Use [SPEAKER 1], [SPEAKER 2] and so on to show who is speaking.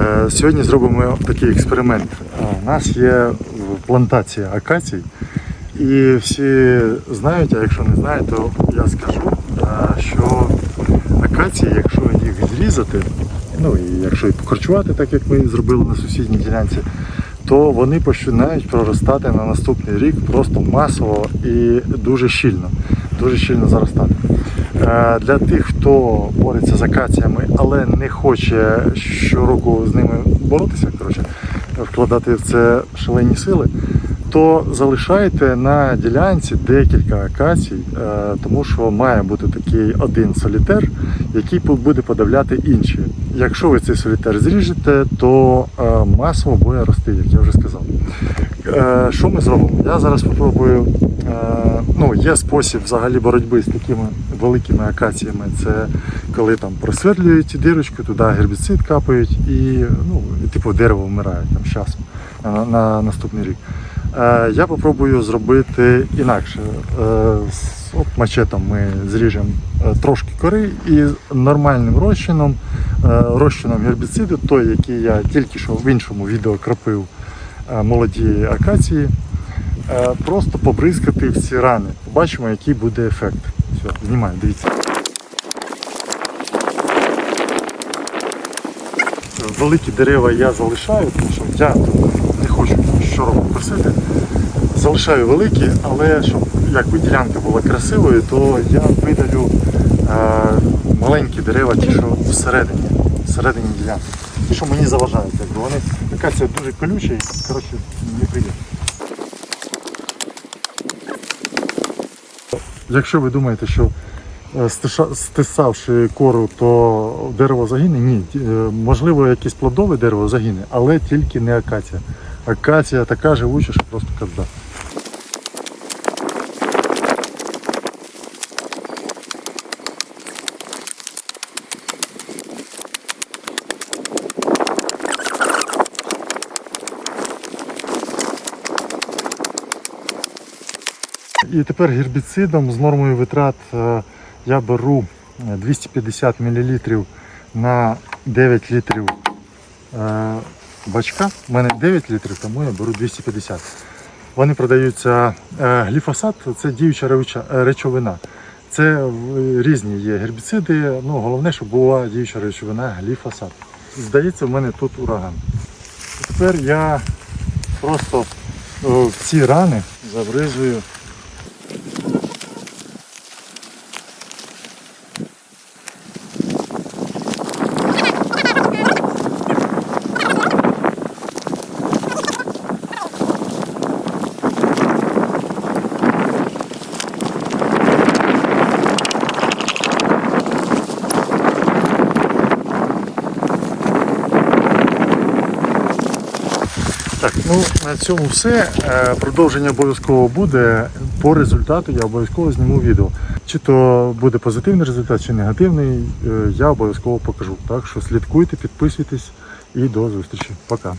[SPEAKER 1] Е, Сьогодні зробимо такий експеримент. Е, У нас є плантація акацій, і всі знають, а якщо не знають, то я скажу, е, що акації, якщо їх зрізати, ну і якщо і покорчувати, так як ми зробили на сусідній ділянці, то вони починають проростати на наступний рік просто масово і дуже щільно, дуже щільно заростати. Е, Для тих, хто бореться з акаціями, але не хоче щороку з ними боротися, коротше, вкладати в це шалені сили, то залишайте на ділянці декілька акацій, е, тому що має бути такий один солітер, який буде подавляти інші. Якщо ви цей солітер зріжете, то е, масово буде рости, як я вже сказав. Е, Що ми зробимо? Я зараз спробую. Ну, є спосіб взагалі боротьби з такими великими акаціями. Це коли там просверлюють дирочку, туди гербіцид капають і ну, типу дерево вмирає там з часом на, на наступний рік. Е, Я попробую зробити інакше. Е, От мачетом ми зріжемо е, трошки кори і нормальним розчином, розчином гербіциду, той, який я тільки що в іншому відео кропив молоді акації, просто побризкати в ці рани. Побачимо, який буде ефект. Все, знімаю, дивіться. Великі дерева я залишаю, тому що я тут щороку косити. Залишаю великі, але щоб якби ділянка була красивою, то я видалю е, маленькі дерева, ті, що всередині, всередині ділянки. Ті, що мені заважають, якби вони акація дуже колюча і коротше неприємно. Якщо ви думаєте, що е, стисавши кору, то дерево загине, ні. Е, Можливо, якесь плодове дерево загине, але тільки не акація. Акація така живуча, що просто казда. І тепер гербіцидом з нормою витрат е, я беру е, 250 мл на 9 літрів е, бачка. У мене 9 літрів, тому я беру 250. Вони продаються е, гліфосат, це діюча речовина. Це різні є гербіциди. Ну, головне, щоб була діюча речовина гліфосат. Здається, в мене тут ураган. Тепер я просто е, ці рани забризую Так, ну на цьому все. Е, Продовження обов'язково буде. По результату я обов'язково зніму відео. Чи то буде позитивний результат, чи негативний, е, я обов'язково покажу. Так що слідкуйте, підписуйтесь і до зустрічі. Пока.